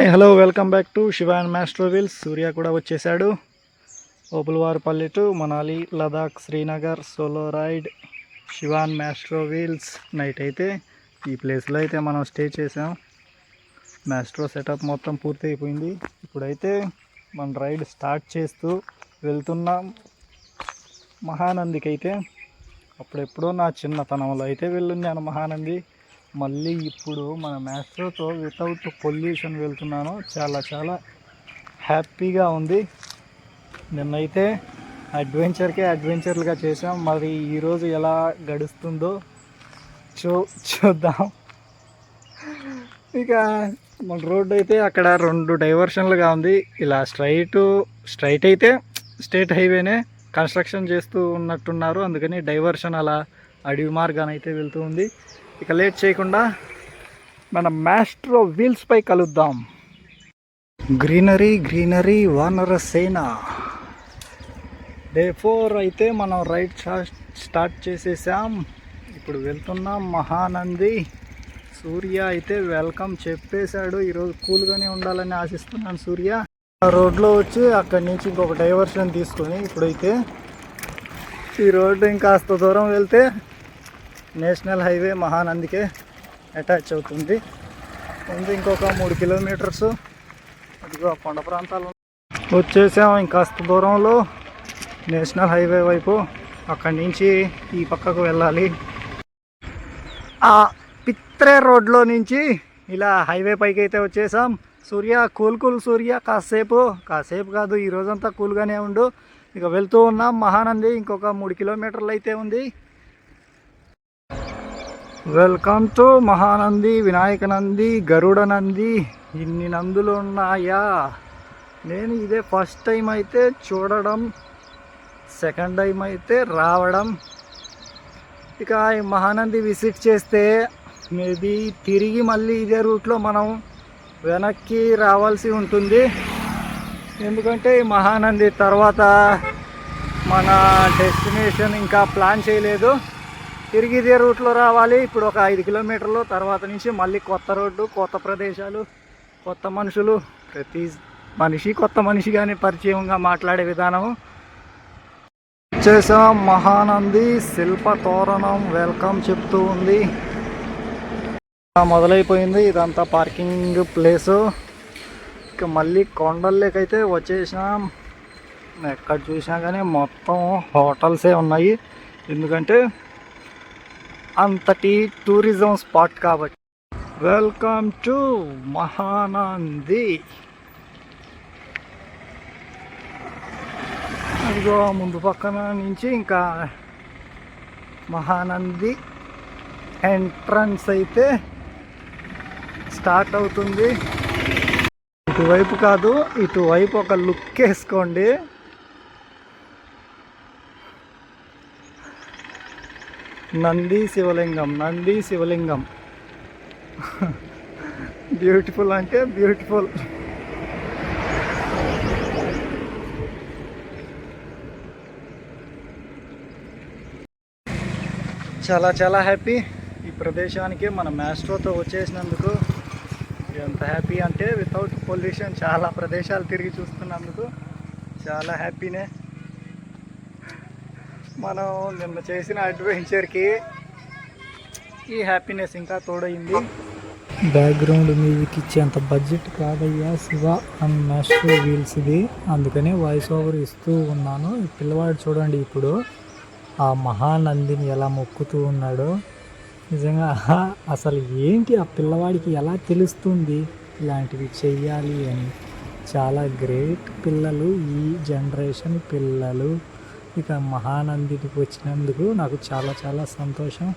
Hi hello welcome back to Shiva and maestro wheels Surya కూడా వచ్చేసాడు. Opulavaripalli to Manali Ladakh Srinagar solo ride Shivan maestro wheels night అయితే ఈ ప్లేస్లో అయితే మనం స్టే చేసాం. మాస్ట్రో సెటప్ మొత్తం పూర్తి అయిపోయింది ఇప్పుడైతే మన రైడ్ స్టార్ట్ చేస్తూ వెళ్తున్నాం మహానందికి అయితే అప్పుడెప్పుడో నా చిన్నతనంలో అయితే వెళ్ళున్నాను మహానంది. మళ్ళీ ఇప్పుడు మన మ్యాస్ట్రోతో వితౌట్ పొల్యూషన్ వెళ్తున్నాను. చాలా చాలా హ్యాపీగా ఉంది. నిన్నైతే అడ్వెంచర్కే అడ్వెంచర్లుగా చేసాం మరి ఈరోజు ఎలా గడుస్తుందో చూ చూద్దాం. ఇక మన రోడ్డు అయితే అక్కడ రెండు డైవర్షన్లుగా ఉంది. ఇలా స్ట్రైట్ స్ట్రైట్ అయితే స్టేట్ హైవేనే కన్స్ట్రక్షన్ చేస్తూ ఉన్నట్టున్నారు. అందుకని డైవర్షన్ అలా అడవి మార్గానైతే వెళ్తూ ఉంది. ఇక లేట్ చేయకుండా మన మాస్ట్రో వీల్స్ పై కలుద్దాం. గ్రీనరీ గ్రీనరీ వానర సేన. డే ఫోర్ అయితే మనం రైడ్ స్టార్ట్ చేసేసాం. ఇప్పుడు వెళ్తున్నాం మహానంది. సూర్య అయితే వెల్కమ్ చెప్పేశాడు. ఈరోజు కూల్గానే ఉండాలని ఆశిస్తున్నాను సూర్య. ఆ రోడ్లో వచ్చి అక్కడి నుంచి ఇంకొక డైవర్షన్ తీసుకొని ఇప్పుడైతే ఈ రోడ్డు ఇంకాస్త దూరం వెళ్తే నేషనల్ హైవే మహానందికే అటాచ్ అవుతుంది. ఉంది ఇంకొక మూడు కిలోమీటర్స్. అదిగో కొండ ప్రాంతాలు వచ్చేసాం ఇంకాస్త దూరంలో. నేషనల్ హైవే వైపు అక్కడి నుంచి ఈ పక్కకు వెళ్ళాలి. ఆ పిత్రే రోడ్లో నుంచి ఇలా హైవే పైకి అయితే వచ్చేసాం. సూర్య కూల్ కూల్ సూర్య కాసేపు. కాసేపు కాదు ఈ రోజంతా కూల్గానే ఉండు. ఇక వెళ్తూ ఉన్నాం మహానంది. ఇంకొక మూడు కిలోమీటర్లు అయితే ఉంది. వెల్కమ్ టు మహానంది వినాయక నంది గరుడ నంది ఇన్ని నందులు ఉన్నాయా? నేను ఇదే ఫస్ట్ టైం అయితే చూడడం సెకండ్ టైం అయితే రావడం. ఇక ఈ మహానంది విజిట్ చేస్తే మేబీ తిరిగి మళ్ళీ ఇదే రూట్లో మనం వెనక్కి రావాల్సి ఉంటుంది. ఎందుకంటే ఈ మహానంది తర్వాత మన డెస్టినేషన్ ఇంకా ప్లాన్ చేయలేదు. తిరిగి ఇదే రూట్లో రావాలి. ఇప్పుడు ఒక ఐదు కిలోమీటర్లు. తర్వాత నుంచి మళ్ళీ కొత్త రోడ్డు కొత్త ప్రదేశాలు కొత్త మనుషులు ప్రతి మనిషి కొత్త మనిషి కానీ పరిచయంగా మాట్లాడే విధానము. వచ్చేసాం మహానంది శిల్ప తోరణం వెల్కమ్ చెప్తూ ఉంది. మొదలైపోయింది ఇదంతా పార్కింగ్ ప్లేసు. ఇక మళ్ళీ కొండల్లోకైతే వచ్చేసినాం. ఎక్కడ చూసినా కానీ మొత్తం హోటల్సే ఉన్నాయి. ఎందుకంటే అంతటి టూరిజం స్పాట్ కాబట్టి. Welcome to Mahanandi. అదిగో ముందు పక్కన నుంచి ఇంకా మహానంది ఎంట్రన్స్ అయితే స్టార్ట్ అవుతుంది. ఇటువైపు కాదు ఇటువైపు ఒక లుక్ వేసుకోండి. నంది శివలింగం నంది శివలింగం. బ్యూటిఫుల్ అంటే బ్యూటిఫుల్ చాలా చాలా హ్యాపీ ఈ ప్రదేశానికి మన మ్యాస్ట్రోతో వచ్చేసినందుకు ఎంత హ్యాపీ అంటే వితౌట్ పొల్యూషన్ చాలా ప్రదేశాలు తిరిగి చూస్తున్నందుకు చాలా హ్యాపీనే మనం నిన్న చేసిన అడ్వెంచర్కి ఈ హ్యాపీనెస్ ఇంకా తోడైంది బ్యాక్గ్రౌండ్ మ్యూజిక్ ఇచ్చేంత బడ్జెట్ కాదయ్యా శివ అండ్ మాస్టర్ వీల్స్ది అందుకనే వాయిస్ ఓవర్ ఇస్తూ ఉన్నాను. ఈ పిల్లవాడు చూడండి ఇప్పుడు. ఆ మహానందిని ఎలా మొక్కుతూ ఉన్నాడో. నిజంగా అసలు ఏంటి ఆ పిల్లవాడికి ఎలా తెలుస్తుంది? ఇలాంటివి చెయ్యాలి అని. చాలా గ్రేట్ పిల్లలు ఈ జనరేషన్ పిల్లలు. ఇక మహానందికి వచ్చినందుకు నాకు చాలా చాలా సంతోషం.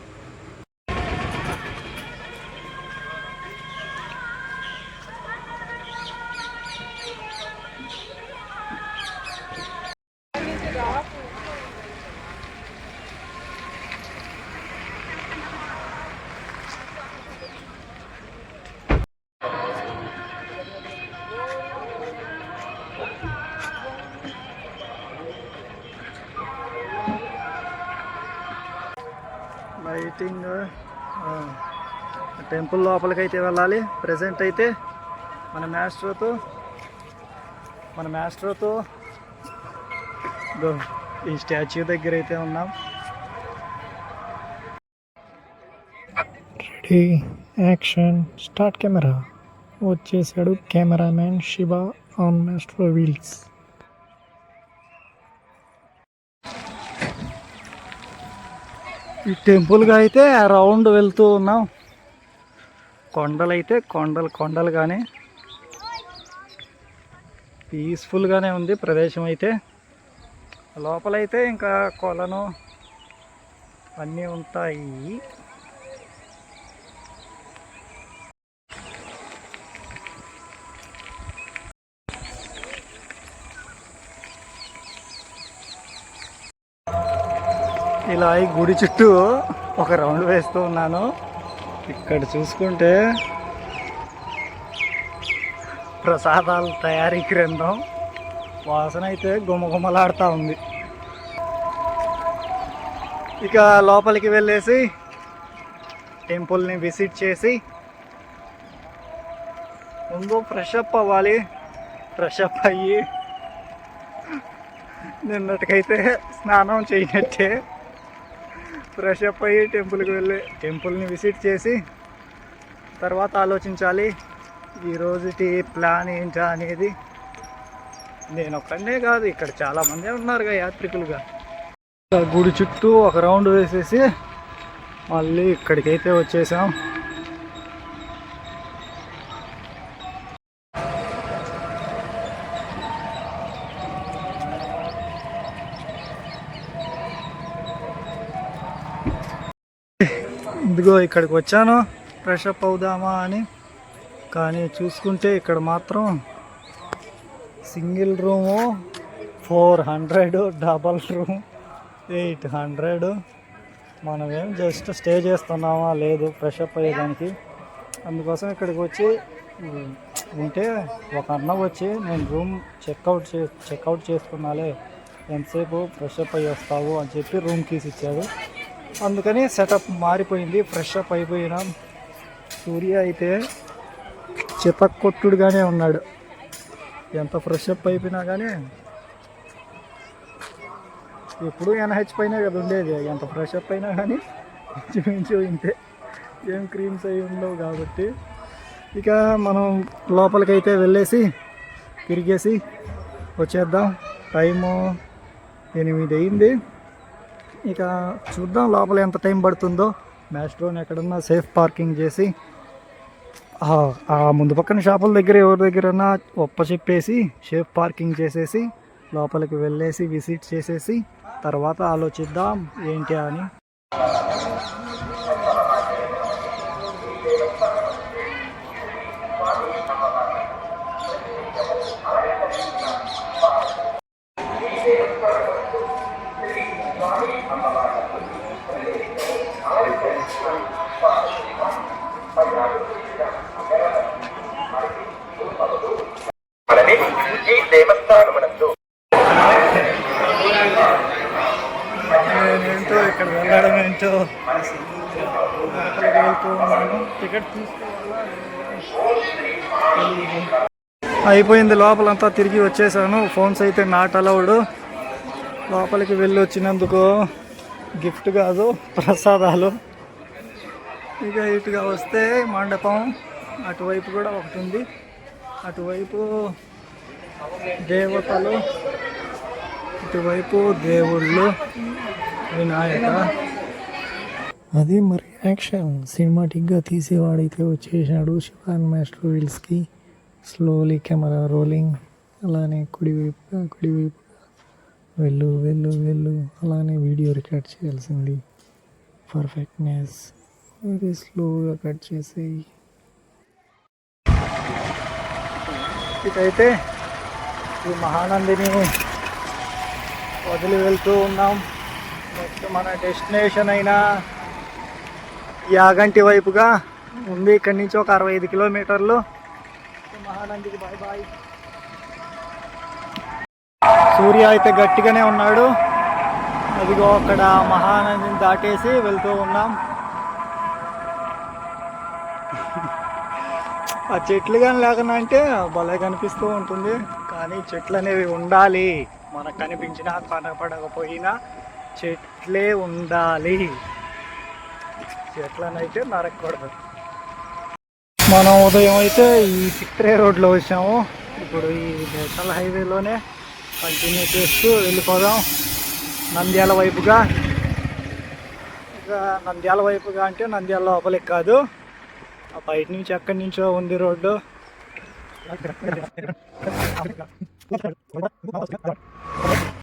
టెంపుల్ లోపలికి అయితే వెళ్ళాలి. ప్రజెంట్ అయితే మన మాస్టర్తో మన మాస్టర్తో ఈ స్టాచ్యూ దగ్గర అయితే ఉన్నాం. రెడీ యాక్షన్ స్టార్ట్ కెమెరా వచ్చేసాడు cameraman Shiva on master wheels ఈ టెంపుల్గా అయితే రౌండ్ వెళ్తూ ఉన్నాం. కొండలైతే కొండలు కొండలు కానీ పీస్ఫుల్గానే ఉంది ప్రదేశం అయితే. లోపలైతే ఇంకా కొలను అన్నీ ఉంటాయి. ఇలా ఈ గుడి చుట్టూ ఒక రౌండ్ వేస్తూ ఉన్నాను. ఇక్కడ చూసుకుంటే ప్రసాదాల తయారీ క్రిందం వాసన అయితే గుమగుమలాడుతూ ఉంది. ఇక లోపలికి వెళ్ళేసి టెంపుల్ని విజిట్ చేసి ముందు ఫ్రెష్ అప్ అవ్వాలి. ఫ్రెష్ అప్ అయ్యి నిన్నటికైతే స్నానం చేయనట్టే. ఫ్రెష్ అప్ అయ్యి టెంపుల్కి వెళ్ళి టెంపుల్ని విజిట్ చేసి తర్వాత ఆలోచించాలి ఈరోజుటి ప్లాన్ ఏంటా అనేది. నేను ఒక్కడే కాదు ఇక్కడ చాలామంది ఉన్నారుగా యాత్రికులుగా. గుడి చుట్టూ ఒక రౌండ్ వేసేసి మళ్ళీ ఇక్కడికైతే వచ్చేసాం. ఇదిగో ఇక్కడికి వచ్చాను. ఫ్రెష్ అప్ అవుదామా అని. కానీ చూసుకుంటే ఇక్కడ మాత్రం single room four hundred double room eight hundred. ఏం జస్ట్ స్టే చేస్తున్నామా? లేదు ఫ్రెష్ అప్ అయ్యేదానికి. అందుకోసం ఇక్కడికి వచ్చి ఉంటే ఒక అన్న వచ్చి నేను రూమ్ చెక్అవుట్ చే చెక్అవుట్ చేసుకున్నాలే. ఎంతసేపు ఫ్రెష్ అప్ అయ్యి వస్తావు అని చెప్పి రూమ్ కీస్ ఇచ్చాడు. అందుకని సెటప్ మారిపోయింది ఫ్రెష్ అప్ అయిపోయినాం. సూర్య అయితే చితక్కొట్టుడుగానే ఉన్నాడు. ఎంత ఫ్రెష్ అప్ అయిపోయినా కానీ ఎప్పుడు ఎన్హెచ్ పైన కదా ఉండేది. ఎంత ఫ్రెష్ అప్ అయినా కానీ ఇంచుమించు ఇంతే. ఏం క్రీమ్స్ అవి ఉండవు కాబట్టి. ఇక మనం లోపలికైతే వెళ్ళేసి తిరిగేసి వచ్చేద్దాం. టైము ఎనిమిది అయింది. ఇక చూద్దాం లోపల ఎంత టైం పడుతుందో. మ్యాస్ట్రోని ఎక్కడన్నా సేఫ్ పార్కింగ్ చేసి ఆ- ముందు పక్కన షాపుల దగ్గర ఎవరి దగ్గరన్నా ఒప్ప చెప్పేసి సేఫ్ పార్కింగ్ చేసేసి లోపలికి వెళ్ళేసి విజిట్ చేసేసి తర్వాత ఆలోచిద్దాం ఏంటి అని. మనని ఈ దేవస్థానమునందు. ఇక్కడ వెళ్ళడం ఏంటో? అక్కడికి వెళ్తూ ఉన్నాను. టికెట్ తీసుకోవాలి? అయిపోయింది లోపలంతా తిరిగి వచ్చేసాను. ఫోన్స్ అయితే నాట్ అలౌడ్ లోపలికి వెళ్ళి వచ్చినందుకు గిఫ్ట్ కాదు ప్రసాదాలు. ఇక ఇటుగా వస్తే మండపం అటువైపు కూడా ఒకటి ఉంది. అటువైపు దేవతలు ఇటువైపు దేవుళ్ళు వినాయక. అది మరి యాక్షన్. సినిమాటిక్గా తీసేవాడైతే వచ్చేసాడు శివాన్ మాస్టర్ వీల్స్కి. స్లోలీ కెమెరా రోలింగ్ అలానే కుడివైపుగా కుడివైపు వెళ్ళు వెళ్ళు వెళ్ళు. అలానే వీడియో రికార్డ్ చేయాల్సింది. పర్ఫెక్ట్నెస్ వెరీ స్లోగా కట్ చేసేయి. ఇదైతే ఈ మహానందిని వదిలి వెళ్తూ ఉన్నాం. నెక్స్ట్ మన డెస్టినేషన్ అయిన యాగంటి వైపుగా ఉంది. ఇక్కడి నుంచి ఒక అరవై ఐదు కిలోమీటర్లు. మహానందికి బాయ్ బాయ్ సూర్య అయితే గట్టిగానే ఉన్నాడు. అదిగో అక్కడ మహానందిని దాటేసి వెళ్తూ ఉన్నాం. ఆ చెట్లు కానీ లేకుండా అంటే భలే కనిపిస్తూ ఉంటుంది. కానీ చెట్లు అనేవి ఉండాలి. మనకు కనిపించినా కనపడకపోయినా చెట్లే ఉండాలి. చెట్లనైతే నరకూడదు. మనం ఉదయం అయితే ఈ సిక్ట్రే రోడ్లో వచ్చాము. ఇప్పుడు ఈ నేషనల్ హైవేలోనే కంటిన్యూ చేస్తూ వెళ్ళిపోదాం. నంద్యాల వైపుగా. ఇంకా నంద్యాల వైపుగా అంటే నంద్యాల లోపలికి కాదు. ఆ బయట నుంచి ఎక్కడి నుంచో ఉంది రోడ్డు.